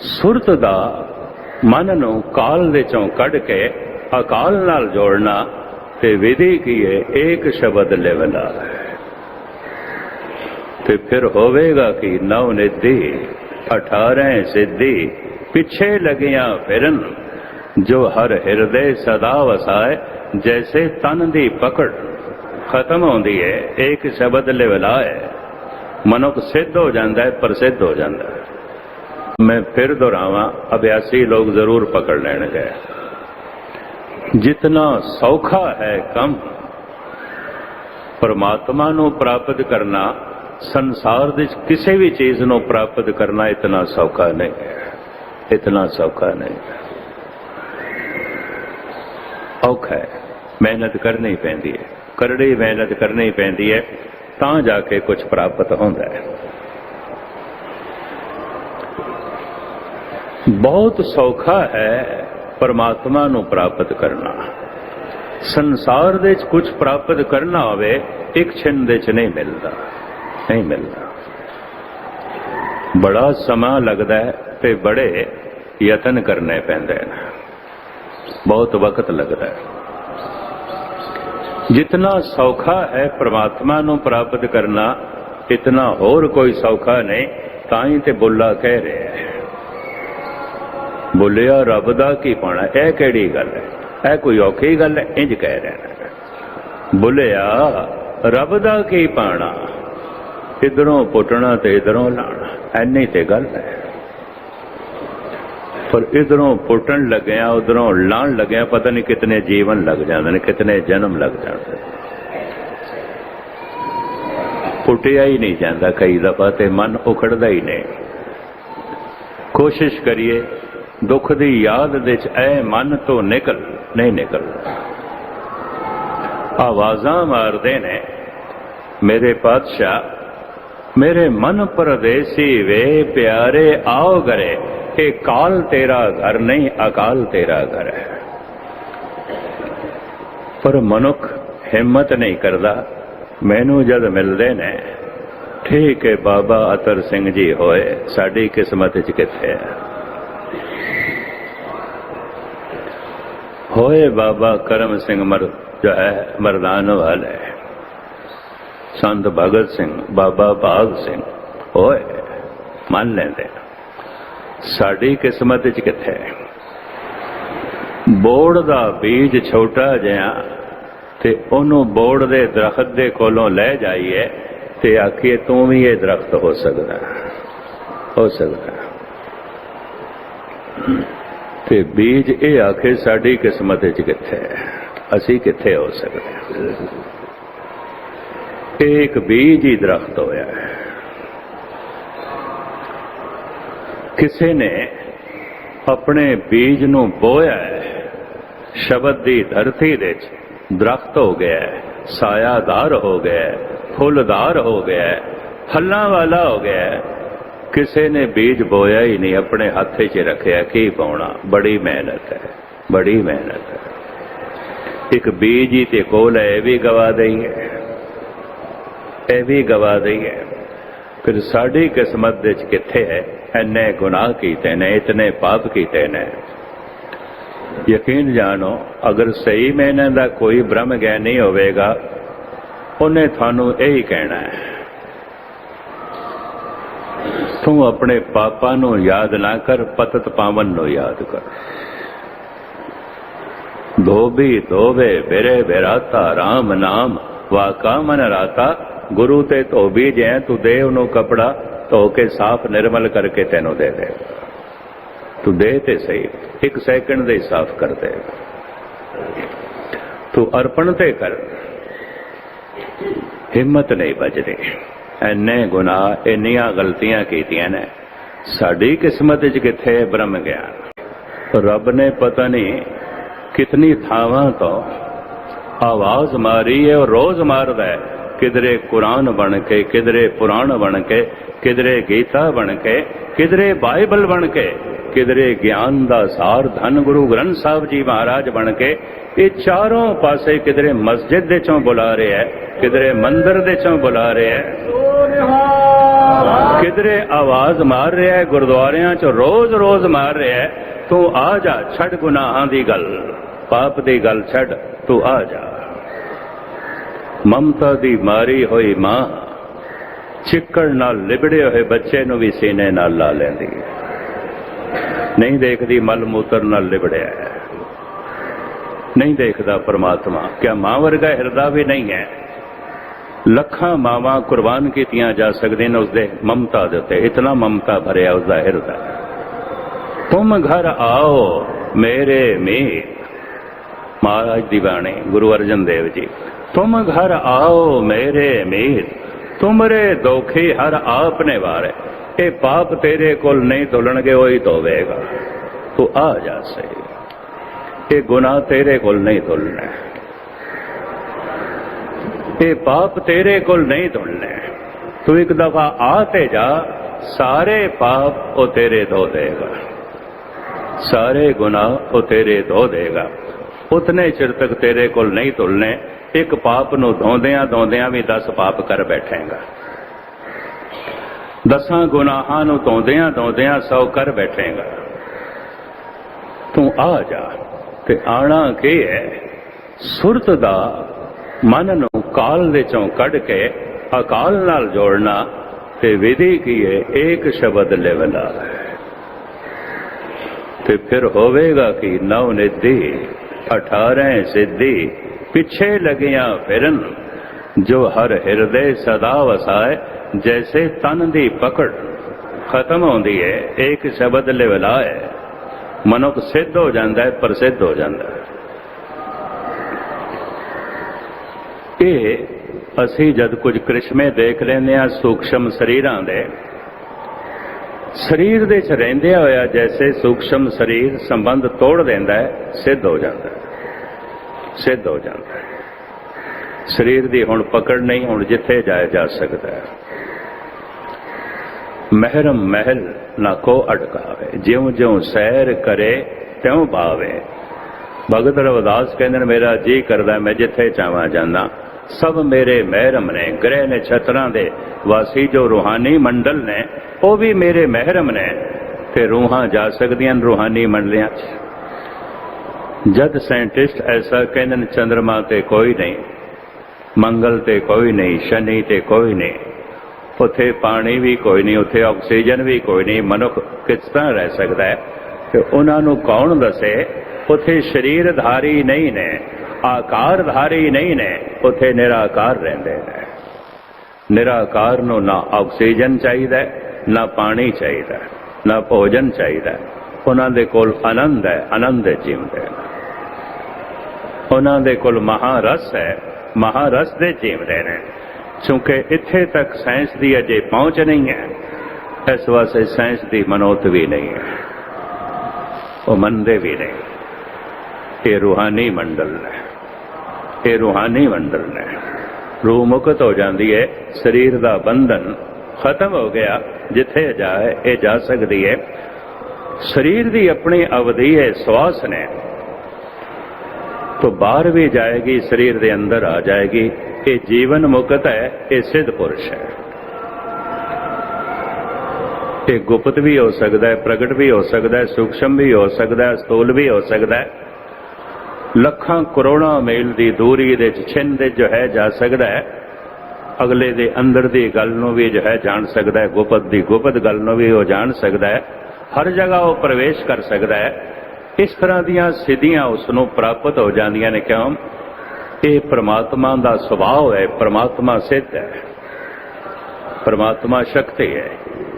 ਸੁਰਤ ਦਾ ਮਨ ਨੂੰ ਕਾਲ ਦੇ ਚੋਂ ਕੱਢ ਕੇ ਅਕਾਲ ਨਾਲ ਜੋੜਨਾ ਤੇ ਵਿਧੀ ਕੀ ਹੈ? ਏਕ ਸ਼ਬਦ ਲੈਵਲਾ ਤੇ ਫਿਰ ਹੋਵੇਗਾ ਕਿ? ਨਵ ਨਿਧੀ 18 ਸਿੱਧੀ, ਪਿੱਛੇ ਲਗੀਆਂ ਫਿਰਨ, ਜੋ ਹਰ ਹਿਰਦੇ ਸਦਾ ਵਸਾਏ, ਜੈਸੇ ਤਨ ਦੀ ਪਕੜ, ਖਤਮ ਹੁੰਦੀ ਹੈ ਇੱਕ ਸ਼ਬਦ ਲਿਵਲਾ ਹੈ ਮਨੁੱਖ ਸਿੱਧ ਹੋ ਜਾਂਦਾ ਹੈ, ਪ੍ਰਸਿੱਧ ਹੋ ਜਾਂਦਾ ਹੈ। ਮੈਂ ਫਿਰ ਦੁਹਰਾਵਾਂ, ਅਭਿਆਸੀ ਲੋਕ ਜ਼ਰੂਰ ਪਕੜ ਲੈਣਗੇ। ਜਿਤਨਾ ਸੌਖਾ ਹੈ ਕੰਮ, ਪਰਮਾਤਮਾ ਨੂੰ ਪ੍ਰਾਪਤ ਕਰਨਾ, ਸੰਸਾਰ ਦੇ ਕਿਸੇ ਵੀ ਚੀਜ਼ ਨੂੰ ਪ੍ਰਾਪਤ ਕਰਨਾ ਇਤਨਾ ਸੌਖਾ ਨਹੀਂ ਹੈ। ਇਤਨਾ ਸੌਖਾ ਨਹੀਂ ਔਖਾ ਹੈ। ਮਿਹਨਤ ਕਰਨੀ ਪੈਂਦੀ ਹੈ। ਕਰੜੀ ਮਿਹਨਤ ਕਰਨੀ ਪੈਂਦੀ ਹੈ, ਤਾਂ ਜਾ ਕੇ ਕੁਝ ਪ੍ਰਾਪਤ ਹੁੰਦਾ ਹੈ। ਬਹੁਤ ਸੌਖਾ ਹੈ ਪਰਮਾਤਮਾ ਨੂੰ ਪ੍ਰਾਪਤ ਕਰਨਾ। ਸੰਸਾਰ ਦੇ ਵਿੱਚ ਕੁਝ ਪ੍ਰਾਪਤ ਕਰਨਾ ਹੋਵੇ, ਇੱਕ ਛਿਨ ਦੇ ਚ ਨਹੀਂ ਮਿਲਦਾ ਨਹੀਂ ਮਿਲਦਾ। ਬੜਾ ਸਮਾਂ ਲੱਗਦਾ ਹੈ ਤੇ ਬੜੇ ਯਤਨ ਕਰਨੇ ਪੈਂਦੇ ਨੇ। ਬਹੁਤ ਵਕਤ ਲੱਗਦਾ ਹੈ। ਜਿਤਨਾ ਸੌਖਾ ਹੈ ਪ੍ਰਮਾਤਮਾ ਨੂੰ ਪ੍ਰਾਪਤ ਕਰਨਾ, ਇਤਨਾ ਹੋਰ ਕੋਈ ਸੌਖਾ ਨਹੀਂ, ਤਾਂ ਹੀ ਤੇ ਬੁੱਲਾ ਕਹਿ ਰਿਹਾ ਹੈ। ਬੋਲਿਆ, ਰੱਬ ਦਾ ਕੀ ਪਾਣਾ? ਇਹ ਕਿਹੜੀ ਗੱਲ ਹੈ? ਇਹ ਕੋਈ ਔਖੀ ਗੱਲ ਹੈ? ਇੰਜ ਕਹਿ ਰਹਿਣਾ ਬੋਲਿਆ, ਰੱਬ ਦਾ ਕੀ ਪਾਣਾ? ਇਧਰੋਂ ਪੁੱਟਣਾ ਤੇ ਇਧਰੋਂ ਲਾਣਾ। ਐਨੀ ਤੇ ਗੱਲ ਹੈ। ਪਰ ਇਧਰੋਂ ਪੁੱਟਣ ਲੱਗਿਆ, ਉਧਰੋਂ ਲਾਣ ਲੱਗਿਆ, ਪਤਾ ਨਹੀਂ ਕਿਤਨੇ ਜੀਵਨ ਲੱਗ ਜਾਂਦੇ ਨੇ, ਕਿਤਨੇ ਜਨਮ ਲੱਗ ਜਾਂਦੇ ਪੁੱਟਿਆ ਹੀ ਨਹੀਂ ਜਾਂਦਾ ਕਈ ਦਫਾ ਤੇ ਮਨ ਉਖੜਦਾ ਹੀ ਨਹੀਂ। ਕੋਸ਼ਿਸ਼ ਕਰੀਏ। ਦੁੱਖ ਦੀ ਯਾਦ ਵਿੱਚ ਐ ਮਨ ਤੋਂ ਨਿਕਲ, ਨਹੀਂ ਨਿਕਲਦਾ ਆਵਾਜ਼ਾਂ ਮਾਰਦੇ ਨੇ, ਮੇਰੇ ਪਾਤਸ਼ਾਹ, ਮੇਰੇ ਮਨ ਪਰਦੇਸੀ ਵੇ, ਪਿਆਰੇ ਆਓ ਗਰੇ ਕਿ ਕਾਲ ਤੇਰਾ ਘਰ ਨਹੀਂ, ਅਕਾਲ ਤੇਰਾ ਘਰ ਹੈ। ਪਰ ਮਨੁੱਖ ਹਿੰਮਤ ਨਹੀਂ ਕਰਦਾ, ਮੈਨੂੰ ਜਦ ਮਿਲਦੇ ਨੇ, ਠੀਕ ਹੈ ਬਾਬਾ ਅਤਰ ਸਿੰਘ ਜੀ ਹੋਏ, ਸਾਡੀ ਕਿਸਮਤ ਚ ਕਿੱਥੇ ਹੈ? ਹੋਏ ਬਾਬਾ ਕਰਮ ਸਿੰਘ ਮਰ ਜੋ ਹੈ, ਮਰਦਾਨ ਵਾਲੇ ਸੰਤ ਭਗਤ ਸਿੰਘ, ਬਾਬਾ ਭਾਗ ਸਿੰਘ, ਹੋਏ, ਮੰਨ ਲੈਂਦੇ ਸਾਡੀ ਕਿਸਮਤ ਵਿੱਚ ਕਿੱਥੇ ਬੋੜ ਦਾ ਬੀਜ ਛੋਟਾ ਜਿਹਾ ਤੇ ਉਹਨੂੰ ਬੋੜ ਦੇ ਦਰਖਤ ਦੇ ਕੋਲੋਂ ਲੈ ਜਾਈਏ ਤੇ ਆਖੀਏ ਤੂੰ ਵੀ ਇਹ ਦਰਖਤ ਹੋ ਸਕਦਾ ਹੋ ਸਕਦਾ। ਤੇ ਬੀਜ ਇਹ ਆਖੇ ਸਾਡੀ ਕਿਸਮਤ ਵਿੱਚ ਕਿੱਥੇ ਹੈ? ਅਸੀਂ ਕਿੱਥੇ ਹੋ ਸਕਦੇ ਇਹ ਇੱਕ ਬੀਜ ਹੀ ਦਰਖਤ ਹੋਇਆ ਹੈ। ਕਿਸੇ ਨੇ ਆਪਣੇ ਬੀਜ ਨੂੰ ਬੋਇਆ ਹੈ। ਸ਼ਬਦ ਦੀ ਧਰਤੀ ਦੇ ਵਿੱਚ ਦਰਖਤ ਹੋ ਗਿਆ ਹੈ ਸਾਇਆਦਾਰ ਹੋ ਗਿਆ ਹੈ, ਫੁੱਲਦਾਰ ਹੋ ਗਿਆ ਹੈ, ਫਲਾਂ ਵਾਲਾ ਹੋ ਗਿਆ ਹੈ। ਕਿਸੇ ਨੇ ਬੀਜ ਬੋਇਆ ਹੀ ਨਹੀਂ, ਆਪਣੇ ਹੱਥੇ 'ਚ ਰੱਖਿਆ, ਕੀ ਪਾਉਣਾ? ਬੜੀ ਮਿਹਨਤ ਹੈ, ਬੜੀ ਮਿਹਨਤ ਹੈ। ਇੱਕ ਬੀਜ ਹੀ ਤੇ ਕੋਲ ਹੈ, ਇਹ ਵੀ ਗਵਾ ਦਈਏ। ਇਹ ਵੀ ਗਵਾ ਦਈਏ। ਫਿਰ ਸਾਡੀ ਕਿਸਮਤ ਦੇ ਵਿੱਚ ਕਿੱਥੇ ਹੈ? ਐਨੇ ਗੁਨਾਹ ਕੀਤੇ ਨੇ, ਇਤਨੇ ਪਾਪ ਕੀਤੇ ਨੇ। ਯਕੀਨ ਜਾਣੋ, ਅਗਰ ਸਹੀ ਮੈਨੇ ਦਾ ਕੋਈ ਬ੍ਰਹਮ ਗਿਆਨੀ ਹੋਵੇਗਾ, ਉਹਨੇ ਤੁਹਾਨੂੰ ਇਹੀ ਕਹਿਣਾ ਹੈ। ਤੂੰ ਆਪਣੇ ਪਾਪਾਂ ਨੂੰ ਯਾਦ ਨਾ ਕਰ, ਪਤਤ ਪਾਵਨ ਨੂੰ ਯਾਦ ਕਰ। ਧੋਬੀ ਧੋਵੇ, ਬਿਰੇ ਬਿਰਾਤਾ RAM ਨਾਮ ਵਾਕਾ ਮਨ ਰਾਤਾ, ਗੁਰੂ ਤੇ ਧੋਬੀ ਜੈ, ਤੂੰ ਦੇ ਉਹਨੂੰ ਕਪੜਾ, ਧੋ ਕੇ ਸਾਫ਼ ਨਿਰਮਲ ਕਰਕੇ ਤੈਨੂੰ ਦੇ ਦੇ। ਤੂੰ ਦੇ ਤੇ ਸਹੀ, ਇੱਕ ਸੈਕਿੰਡ ਦੇ ਸਾਫ਼ ਕਰ ਦੇ। ਤੂੰ ਅਰਪਣ ਤੇ ਕਰ। ਹਿੰਮਤ ਨਹੀਂ ਬਚਦੀ ਐਨੇ ਗੁਨਾਹ, ਇੰਨੀਆਂ ਗਲਤੀਆਂ ਕੀਤੀਆਂ ਨੇ। ਸਾਡੀ ਕਿਸਮਤ ਵਿੱਚ ਕਿੱਥੇ ਬ੍ਰਹਮ ਗਿਆਨ? ਰੱਬ ਨੇ ਪਤਾ ਨਹੀਂ ਕਿਤਨੀ ਥਾਵਾਂ ਤੋਂ ਆਵਾਜ਼ ਮਾਰੀ ਹੈ ਔਰ ਰੋਜ਼ ਮਾਰਦਾ ਹੈ। ਕਿਧਰੇ ਕੁਰਾਨ ਬਣ ਕੇ, ਕਿਧਰੇ ਪੁਰਾਣ ਬਣ ਕੇ, ਕਿਧਰੇ ਗੀਤਾ ਬਣ ਕੇ, ਕਿਧਰੇ ਬਾਈਬਲ ਬਣ ਕੇ, ਕਿਧਰੇ ਗਿਆਨ ਦਾ ਸਾਰ ਧੰਨ ਗੁਰੂ ਗ੍ਰੰਥ ਸਾਹਿਬ ਜੀ ਮਹਾਰਾਜ ਬਣ ਕੇ, ਇਹ ਚਾਰੋਂ ਪਾਸੇ ਕਿਧਰੇ ਮਸਜਿਦ ਦੇ ਚੋਂ ਬੁਲਾ ਰਿਹਾ ਹੈ, ਕਿਧਰੇ ਮੰਦਰ ਦੇ ਚੋਂ ਬੁਲਾ ਰਿਹਾ ਹੈ। ਕਿਧਰੇ ਆਵਾਜ਼ ਮਾਰ ਰਿਹਾ ਹੈ, ਗੁਰਦੁਆਰਿਆਂ 'ਚ ਰੋਜ਼-ਰੋਜ਼ ਮਾਰ ਰਿਹਾ ਹੈ, ਤੂੰ ਆ ਜਾ, ਛੱਡ ਗੁਨਾਹਾਂ ਦੀ ਗੱਲ। ਪਾਪ ਦੀ ਗੱਲ ਛੱਡ, ਤੂੰ ਆ ਜਾ। ਮਮਤਾ ਦੀ ਮਾਰੀ ਹੋਈ ਮਾਂ ਚਿੱਕੜ ਨਾਲ ਲਿਬੜੇ ਹੋਏ ਬੱਚੇ ਨੂੰ ਵੀ ਸੀਨੇ ਨਾਲ ਲਾ ਲੈਂਦੀ ਹੈ। ਨਹੀਂ ਦੇਖਦੀ, ਮਲ ਮੂਤਰ ਨਾਲ ਲਿਬੜਿਆ ਹੈ। ਨਹੀਂ ਦੇਖਦਾ ਪਰਮਾਤਮਾ, ਕਿਆ ਮਾਂ ਵਰਗਾ ਹਿਰਦਾ ਵੀ ਨਹੀਂ ਹੈ। ਲੱਖਾਂ ਮਾਵਾਂ ਕੁਰਬਾਨ ਕੀਤੀਆਂ ਜਾ ਸਕਦੀਆਂ ਨੇ ਉਸਦੇ ਮਮਤਾ ਦੇ ਉੱਤੇ। ਇਤਨਾ ਮਮਤਾ ਭਰਿਆ ਉਸਦਾ ਹਿਰਦਾ ਤੁਮ ਘਰ ਆਓ ਮੇਰੇ ਮੀਤ। ਮਹਾਰਾਜ ਦੀ ਬਾਣੀ, ਗੁਰੂ ਅਰਜਨ ਦੇਵ ਜੀ। ਤੁਮ ਘਰ ਆਓ ਮੇਰੇ ਮੀਤ। ਤੁਮਰੇ ਦੋਖੀ ਹਰ ਆਪਨੇ ਵਾਰੇ। ਇਹ ਪਾਪ ਤੇਰੇ ਕੋਲ ਨਹੀਂ ਧੁਲਣਗੇ ਉਹੀ ਧੋਵੇਗਾ ਤੂੰ ਆ ਜਾ ਸਹੀ। ਇਹ ਗੁਨਾਹ ਤੇਰੇ ਕੋਲ ਨਹੀਂ ਧੁਲਣਾ ਇਹ ਪਾਪ ਤੇਰੇ ਕੋਲ ਨਹੀਂ ਧੁਲਣੇ। ਤੂੰ ਇੱਕ ਦਫਾ ਆ ਤੇ ਜਾ, ਸਾਰੇ ਪਾਪ ਉਹ ਤੇਰੇ ਧੋ ਦੇਗਾ। ਸਾਰੇ ਗੁਨਾਹ ਉਹ ਤੇਰੇ ਧੋ ਦੇਗਾ। ਉਤਨੇ ਚਿਰ ਤੱਕ ਤੇਰੇ ਕੋਲ ਨਹੀਂ ਧੁਲਨੇ ਇੱਕ ਪਾਪ ਨੂੰ ਧੋਂਦਿਆਂ ਧੋਂਦਿਆਂ ਵੀ 10 ਪਾਪ ਕਰ ਬੈਠੇਗਾ। ਦਸਾਂ ਗੁਨਾਹਾਂ ਨੂੰ ਧੋਂਦਿਆਂ ਧੋਂਦਿਆਂ ਸੌ ਕਰ ਬੈਠੇਗਾ। ਤੂੰ ਆ ਜਾ, ਤੇ ਆਣਾ ਕੀ ਹੈ? ਸੁਰਤ ਦਾ ਮਨ ਅਕਾਲ ਕਾਲ ਦੇ ਚੋਂ ਕੱਢ ਕੇ ਅਕਾਲ ਨਾਲ ਜੋੜਨਾ ਤੇ ਵਿਧੀ ਕੀ ਹੈ ਏਕ ਸ਼ਬਦ ਲੈਵਲਾ ਤੇ ਫਿਰ ਹੋਵੇਗਾ ਕਿ? ਨਵ ਨਿਧੀ 18 ਸਿੱਧੀ, ਪਿੱਛੇ ਲਗੀਆਂ ਫਿਰਨ, ਜੋ ਹਰ ਹਿਰਦੇ ਸਦਾ ਵਸਾਏ, ਜੈਸੇ ਤਨ ਦੀ ਪਕੜ। ਖਤਮ ਹੁੰਦੀ ਹੈ ਇੱਕ ਸ਼ਬਦ ਲਿਵਲਾ ਹੈ ਮਨੁੱਖ ਸਿੱਧ ਹੋ ਜਾਂਦਾ ਹੈ ਪ੍ਰਸਿੱਧ ਹੋ ਜਾਂਦਾ ਹੈ ਇਹ ਅਸੀਂ ਜਦ ਕੁਝ ਕ੍ਰਿਸ਼ਮੇ ਦੇਖ ਲੈਂਦੇ ਆ ਸੂਖਸ਼ਮ ਸਰੀਰਾਂ ਦੇ, ਸਰੀਰ ਦੇ ਚ ਰਹਿੰਦੇ ਹੋਇਆ ਜੈਸੇ ਸੂਖਸ਼ਮ ਸਰੀਰ ਸੰਬੰਧ ਤੋੜ ਦਿੰਦਾ ਹੈ, ਸਿੱਧ ਹੋ ਜਾਂਦਾ ਹੈ। ਸਿੱਧ ਹੋ ਜਾਂਦਾ ਹੈ। ਸਰੀਰ ਦੀ ਹੁਣ ਪਕੜ ਨਹੀਂ, ਹੁਣ ਜਿੱਥੇ ਜਾਇਆ ਜਾ ਸਕਦਾ ਹੈ। ਮਹਿਰਮ ਮਹਿਲ ਨਾ ਕੋ ਅਟਕਾਵੇ ਜਿਉਂ ਜਿਉਂ ਸੈਰ ਕਰੇ ਤਿਉਂ ਭਾਵੇ। ਭਗਤ ਰਵਿਦਾਸ ਕਹਿੰਦੇ ਨੇ, ਮੇਰਾ ਜੀ ਕਰਦਾ, ਮੈਂ ਜਿੱਥੇ ਚਾਹਾਂ ਜਾਂਦਾ। ਸਭ ਮੇਰੇ ਮਹਿਰਮ ਨੇ, ਗ੍ਰਹਿ ਨੇ, ਛਤਰਾਂ ਦੇ ਵਾਸੀ ਜੋ ਰੂਹਾਨੀ ਮੰਡਲ ਨੇ, ਉਹ ਵੀ ਮੇਰੇ ਮਹਿਰਮ ਨੇ। ਤੇ ਰੂਹਾਂ ਜਾ ਸਕਦੀਆਂ ਰੂਹਾਨੀ ਮੰਡਲਿਆਂ 'ਚ। ਜਦ ਸਾਇੰਟਿਸਟ ਐਸਾ ਕਹਿੰਦੇ ਨੇ ਚੰ드ਰਮਾ ਤੇ ਕੋਈ ਨਹੀਂ, ਮੰਗਲ ਤੇ ਕੋਈ ਨਹੀਂ, ਸ਼ਨੀ ਤੇ ਕੋਈ ਨਹੀਂ, ਉੱਥੇ ਪਾਣੀ ਵੀ ਕੋਈ ਨਹੀਂ, ਉੱਥੇ ਆਕਸੀਜਨ ਵੀ ਕੋਈ ਨਹੀਂ, ਮਨੁੱਖ ਕਿਸ ਤਰ੍ਹਾਂ ਰਹਿ ਸਕਦਾ ਹੈ? ਤੇ ਉਹਨਾਂ ਨੂੰ ਕੌਣ ਦੱਸੇ? ਉੱਥੇ ਸਰੀਰਧਾਰੀ ਨਹੀਂ ਨੇ। ਆਕਾਰ ਧਾਰੀ ਨਹੀਂ ਨੇ, ਉੱਥੇ ਨਿਰਾਕਾਰ ਰਹਿੰਦੇ ਨੇ। ਨਿਰਾਕਾਰ ਨੂੰ ਨਾ ਆਕਸੀਜਨ ਚਾਹੀਦਾ, ਨਾ ਪਾਣੀ ਚਾਹੀਦਾ, ਨਾ ਭੋਜਨ ਚਾਹੀਦਾ। ਉਹਨਾਂ ਦੇ ਕੋਲ ਆਨੰਦ ਹੈ, ਆਨੰਦ ਜੀਵਦੇ ਉਹਨਾਂ ਦੇ ਕੋਲ ਮਹਾਰਸ ਹੈ, ਮਹਾਰਸ ਦੇ ਜੀਵਦੇ ਨੇ। ਕਿਉਂਕਿ ਇੱਥੇ ਤੱਕ ਸਾਇੰਸ ਦੀ ਅਜੇ ਪਹੁੰਚ ਨਹੀਂ ਹੈ, ਇਸ ਵਾਸਤੇ ਸਾਇੰਸ ਦੀ ਮਨੋਤ ਵੀ ਨਹੀਂ ਹੈ। ਉਹ ਮੰਨਦੇ ਵੀ ਨਹੀਂ। ਇਹ ਰੂਹਾਨੀ ਮੰਡਲ ਹੈ। ਇਹ ਰੂਹਾਨੀ ਵੰਡਰ ਨੇ ਰੂਹ ਮੁਕਤ ਹੋ ਜਾਂਦੀ ਹੈ, ਸਰੀਰ ਦਾ ਬੰਧਨ ਖਤਮ ਹੋ ਗਿਆ, ਜਿੱਥੇ ਜਾਏ ਇਹ ਜਾ ਸਕਦੀ ਹੈ। ਸਰੀਰ ਦੀ ਆਪਣੀ ਅਵਧੀ ਹੈ, ਸਵਾਸ ਨੇ। ਤੋਂ ਬਾਹਰ ਵੀ ਜਾਏਗੀ, ਸਰੀਰ ਦੇ ਅੰਦਰ ਆ ਜਾਏਗੀ। ਇਹ ਜੀਵਨ ਮੁਕਤ ਹੈ, ਇਹ ਸਿੱਧ ਪੁਰਸ਼ ਹੈ। ਇਹ ਗੁਪਤ ਵੀ ਹੋ ਸਕਦਾ ਹੈ, ਪ੍ਰਗਟ ਵੀ ਹੋ ਸਕਦਾ ਹੈ, ਸੂਖਸ਼ਮ ਵੀ ਹੋ ਸਕਦਾ ਹੈ, ਸਥੂਲ ਵੀ ਹੋ ਸਕਦਾ ਹੈ। ਲੱਖਾਂ ਕਰੋੜਾਂ ਮੀਲ ਦੀ ਦੂਰੀ ਦੇ ਛਿੰਨ ਜੋ ਹੈ ਜਾ ਸਕਦਾ ਹੈ। ਅਗਲੇ ਦੇ ਅੰਦਰ ਦੀ ਗੱਲ ਨੂੰ ਵੀ ਜੋ ਹੈ ਜਾਣ ਸਕਦਾ ਹੈ। ਗੁਪਤ ਦੀ ਗੁਪਤ ਗੱਲ ਨੂੰ ਵੀ ਉਹ ਜਾਣ ਸਕਦਾ ਹੈ। ਹਰ ਜਗ੍ਹਾ ਉਹ ਪ੍ਰਵੇਸ਼ ਕਰ ਸਕਦਾ ਹੈ। ਇਸ ਤਰ੍ਹਾਂ ਦੀਆਂ ਸਿੱਧੀਆਂ ਉਸ ਨੂੰ ਪ੍ਰਾਪਤ ਹੋ ਜਾਂਦੀਆਂ ਨੇ ਕਿਉਂ? ਇਹ ਪ੍ਰਮਾਤਮਾ ਦਾ ਸੁਭਾਅ ਹੈ। ਪ੍ਰਮਾਤਮਾ ਸਿੱਧ ਹੈ। ਪ੍ਰਮਾਤਮਾ ਸ਼ਕਤੀ ਹੈ।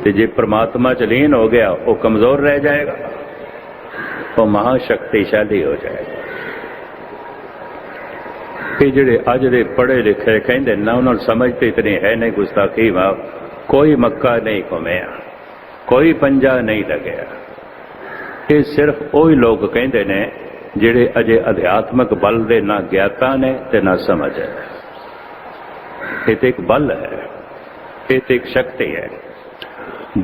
ਤੇ ਜੇ ਪ੍ਰਮਾਤਮਾ ਚ ਲੀਨ ਹੋ ਗਿਆ, ਉਹ ਕਮਜ਼ੋਰ ਰਹਿ ਜਾਏਗਾ। ਉਹ ਮਹਾ ਸ਼ਕਤੀਸ਼ਾਲੀ ਹੋ ਜਾਏਗਾ। ਇਹ ਜਿਹੜੇ ਅੱਜ ਦੇ ਪੜ੍ਹੇ ਲਿਖੇ ਕਹਿੰਦੇ ਨਾ, ਉਹਨਾਂ ਨੂੰ ਸਮਝ ਤੇ ਇਤਨੀ ਹੈ ਨਹੀਂ ਗੁਸਤਾਖੀ ਵਾ ਕੋਈ ਮੱਕਾ ਨਹੀਂ ਘੁੰਮਿਆ, ਕੋਈ ਪੰਜਾ ਨਹੀਂ ਲੱਗਿਆ। ਇਹ ਸਿਰਫ ਉਹੀ ਲੋਕ ਕਹਿੰਦੇ ਨੇ ਜਿਹੜੇ ਅਜੇ ਅਧਿਆਤਮਕ ਬਲ ਦੇ ਨਾ ਗਿਆਤਾ ਨੇ ਤੇ ਨਾ ਸਮਝ ਹੈ। ਇਹ ਤੇ ਇੱਕ ਬਲ ਹੈ, ਇਹ ਤੇ ਇੱਕ ਸ਼ਕਤੀ ਹੈ।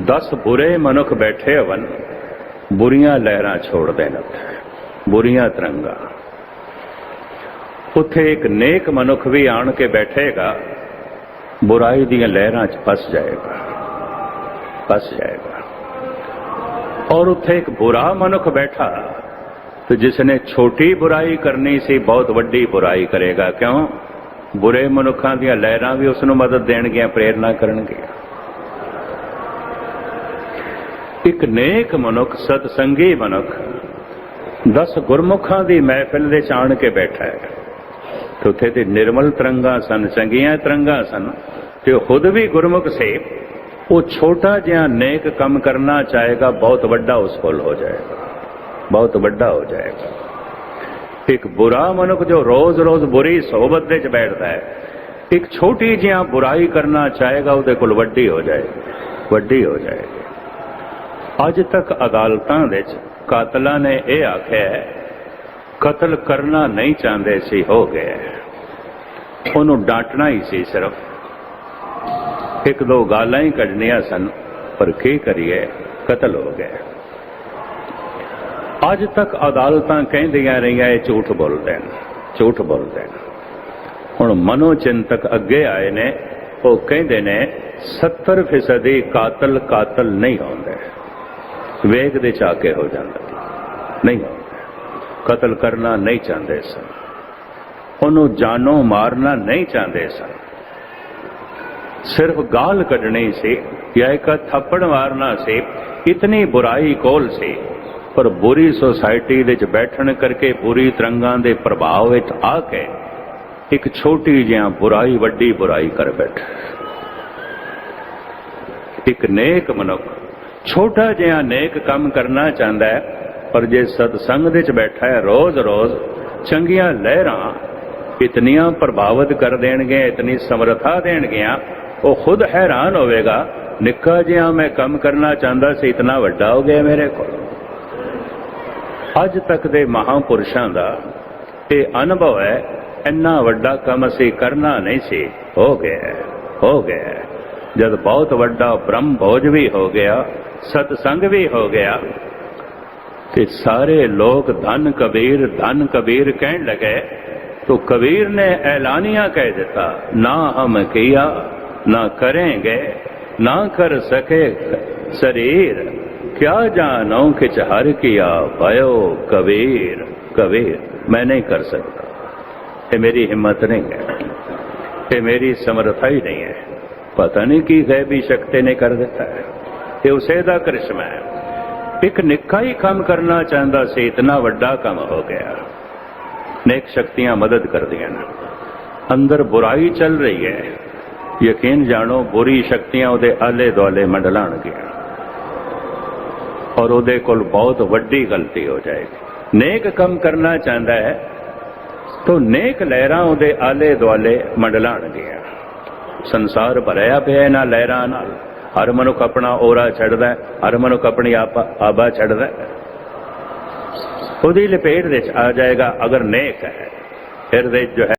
10 ਬੁਰੇ ਮਨੁੱਖ ਬੈਠੇ ਹੋਵਨ ਬੁਰੀਆਂ ਲਹਿਰਾਂ ਛੋੜਦੇ ਨੇ ਬੁਰੀਆਂ ਤਰੰਗਾਂ। ਉੱਥੇ ਇੱਕ ਨੇਕ ਮਨੁੱਖ ਵੀ ਆਣ ਕੇ ਬੈਠੇਗਾ, ਬੁਰਾਈ ਦੀਆਂ ਲਹਿਰਾਂ 'ਚ ਫਸ ਜਾਏਗਾ ਫਸ ਜਾਏਗਾ। ਔਰ ਉੱਥੇ ਇੱਕ ਬੁਰਾ ਮਨੁੱਖ ਬੈਠਾ, ਤੇ ਜਿਸ ਨੇ ਛੋਟੀ ਬੁਰਾਈ ਕਰਨੀ ਸੀ, ਬਹੁਤ ਵੱਡੀ ਬੁਰਾਈ ਕਰੇਗਾ। ਕਿਉਂ? ਬੁਰੇ ਮਨੁੱਖਾਂ ਦੀਆਂ ਲਹਿਰਾਂ ਵੀ ਉਸ ਨੂੰ ਮਦਦ ਦੇਣਗੀਆਂ, ਪ੍ਰੇਰਣਾ ਕਰਨਗੀਆਂ। ਇੱਕ ਨੇਕ ਮਨੁੱਖ, ਸਤਸੰਗੀ ਮਨੁੱਖ, ਦਸ ਗੁਰਮੁਖਾਂ ਦੀ ਮਹਿਫਿਲ ਦੇ ਚਾਣ ਕੇ ਬੈਠਾ ਹੈ। ਤੇ ਉੱਥੇ ਤੇ ਨਿਰਮਲ ਤਰੰਗਾਂ ਸਨ ਚੰਗੀਆਂ ਤਰੰਗਾਂ ਸਨ। ਤੇ ਖੁਦ ਵੀ ਗੁਰਮੁਖ ਸੀ। ਉਹ ਛੋਟਾ ਜਿਹਾ ਨੇਕ ਕੰਮ ਕਰਨਾ ਚਾਹੇਗਾ ਬਹੁਤ ਵੱਡਾ ਉਸ ਕੋਲ ਹੋ ਜਾਏਗਾ। ਬਹੁਤ ਵੱਡਾ ਹੋ ਜਾਏਗਾ। ਇੱਕ ਬੁਰਾ ਮਨੁੱਖ ਜੋ ਰੋਜ਼-ਰੋਜ਼ ਬੁਰੀ ਸਹਬਤ ਦੇ ਵਿੱਚ ਬੈਠਦਾ ਹੈ ਇੱਕ ਛੋਟੀ ਜਿਹਾ ਬੁਰਾਈ ਕਰਨਾ ਚਾਹੇਗਾ ਉਹਦੇ ਕੋਲ ਵੱਡੀ ਹੋ ਜਾਏਗੀ ਵੱਡੀ ਹੋ ਜਾਏਗੀ। ਅੱਜ ਤੱਕ ਅਦਾਲਤਾਂ ਵਿੱਚ ਕਾਤਲਾਂ ਨੇ ਇਹ ਆਖਿਆ ਹੈ, ਕਤਲ ਕਰਨਾ ਨਹੀਂ ਚਾਹੁੰਦੇ ਸੀ, ਹੋ ਗਿਆ ਉਹਨੂੰ ਡਾਂਟਣਾ ਹੀ ਸੀ ਸਿਰਫ। ਇੱਕ ਦੋ ਗਾਲਾਂ ਹੀ ਕੱਢਣੀਆਂ ਸਨ, ਪਰ ਕੀ ਕਰੀਏ, ਕਤਲ ਹੋ ਗਿਆ ਅੱਜ ਤੱਕ ਅਦਾਲਤਾਂ ਕਹਿੰਦੀਆਂ ਰਹੀਆਂ, ਇਹ ਝੂਠ ਬੋਲਦੇ ਨੇ, ਝੂਠ ਬੋਲਦੇ ਨੇ। ਹੁਣ ਮਨੋਚਿੰਤਕ ਅੱਗੇ ਆਏ ਨੇ, ਉਹ ਕਹਿੰਦੇ ਨੇ 70% ਕਾਤਲ ਕਾਤਲ ਨਹੀਂ ਹੁੰਦੇ। ਵੇਗ ਦੇ ਚਾ ਕੇ ਹੋ ਜਾਂਦਾ ਨਹੀਂ ਹੁੰਦਾ। ਕਤਲ ਕਰਨਾ ਨਹੀਂ ਚਾਹੁੰਦੇ ਸਨ। ਉਹਨੂੰ ਜਾਨੋਂ ਮਾਰਨਾ ਨਹੀਂ ਚਾਹੁੰਦੇ ਸਨ। ਸਿਰਫ ਗਾਲ ਕੱਢਣੀ ਸੀ ਜਾਂ ਇੱਕ ਥੱਪੜ ਮਾਰਨਾ ਸੀ, ਇਤਨੀ ਬੁਰਾਈ ਕੋਲ ਸੀ, ਪਰ ਬੁਰੀ ਸੋਸਾਇਟੀ ਵਿੱਚ ਬੈਠਣ ਕਰਕੇ ਬੁਰੀ ਤਰੰਗਾਂ ਦੇ ਪ੍ਰਭਾਵ ਵਿੱਚ ਆ ਕੇ ਇੱਕ ਛੋਟੀ ਜਿਹੀ ਬੁਰਾਈ, ਵੱਡੀ ਬੁਰਾਈ ਕਰ ਬੈਠ। ਇੱਕ ਨੇਕ ਮਨੁੱਖ ਛੋਟਾ ਜਿਹਾ ਨੇਕ ਕੰਮ ਕਰਨਾ ਚਾਹੁੰਦਾ ਹੈ ਪਰ ਜੇ ਸਤਸੰਗ ਦੇ ਵਿੱਚ ਬੈਠਾ ਹੈ ਰੋਜ਼-ਰੋਜ਼, ਚੰਗੀਆਂ ਲਹਿਰਾਂ ਇਤਨੀਆਂ ਪ੍ਰਭਾਵਿਤ ਕਰ ਦੇਣਗੇ ਇਤਨੀ ਸਮਰੱਥਾ ਦੇਣਗੀਆਂ, ਉਹ ਖੁਦ ਹੈਰਾਨ ਹੋਵੇਗਾ, ਨਿੱਕਾ ਜਿਹਾ ਮੈਂ ਕੰਮ ਕਰਨਾ ਚਾਹੁੰਦਾ ਸੀ, ਇਤਨਾ ਵੱਡਾ ਹੋ ਗਿਆ ਮੇਰੇ ਕੋਲ। ਅੱਜ ਤੱਕ ਦੇ ਮਹਾਪੁਰਸ਼ਾਂ ਦਾ ਇਹ ਅਨੁਭਵ ਹੈ, ਇੰਨਾ ਵੱਡਾ ਕੰਮ ਅਸੀਂ ਕਰਨਾ ਨਹੀਂ ਸੀ, ਹੋ ਗਿਆ ਹੋ ਗਿਆ। ਜਦ ਬਹੁਤ ਵੱਡਾ ਬ੍ਰਹਮ ਭੋਜ ਵੀ ਹੋ ਗਿਆ, ਸਤਸੰਗ ਵੀ ਹੋ ਗਿਆ ਤੇ ਸਾਰੇ ਲੋਕ ਧਨ ਕਬੀਰ ਧਨ ਕਬੀਰ ਕਹਿਣ ਲਗੇ तो कबीर ने ऐलानिया कह देता ना हम किया ना करेंगे ना कर सके शरीर क्या जानो कि हर किया भयो कबीर कबीर मैं नहीं कर सकता ये मेरी हिम्मत नहीं है ये मेरी समर्था ही नहीं है पता नहीं की गैबी शक्ति ने कर देता है ये उसे ਦਾ ਕ੍ਰਿਸ਼ਮਾ ਹੈ ਇੱਕ ਨਿੱਕਾ ਹੀ ਕੰਮ ਕਰਨਾ ਚਾਹੁੰਦਾ ਸੀ, ਇਤਨਾ ਵੱਡਾ ਕੰਮ ਹੋ ਗਿਆ। ਨੇਕ ਸ਼ਕਤੀਆਂ ਮਦਦ ਕਰਦੀਆਂ ਨੇ। ਅੰਦਰ ਬੁਰਾਈ ਚੱਲ ਰਹੀ ਹੈ। ਯਕੀਨ ਜਾਣੋ, ਬੁਰੀ ਸ਼ਕਤੀਆਂ ਉਹਦੇ ਆਲੇ ਦੁਆਲੇ ਮੰਡਲਾਣਗੀਆਂ। ਔਰ ਉਹਦੇ ਕੋਲ ਬਹੁਤ ਵੱਡੀ ਗਲਤੀ ਹੋ ਜਾਏਗੀ। ਨੇਕ ਕੰਮ ਕਰਨਾ ਚਾਹੁੰਦਾ ਹੈ, ਤਾਂ ਨੇਕ ਲਹਿਰਾਂ ਉਹਦੇ ਆਲੇ ਦੁਆਲੇ ਮੰਡਲਾਣਗੀਆਂ। ਸੰਸਾਰ ਭਰਿਆ ਪਿਆ ਇਹਨਾਂ ਲਹਿਰਾਂ ਨਾਲ। ਹਰ ਮਨੁੱਖ ਆਪਣਾ ਔਰਾ ਛੱਡਦਾ ਹਰ ਮਨੁੱਖ ਆਪਣੀ ਆਪਾ ਆਬਾ ਛੱਡਦਾ ਹੈ। ਉਹਦੀ ਲਪੇਟ ਵਿੱਚ ਆ ਜਾਏਗਾ ਅਗਰ ਨੇਕ ਹੈ, ਹਿਰਦੇ ਜੋ ਹੈ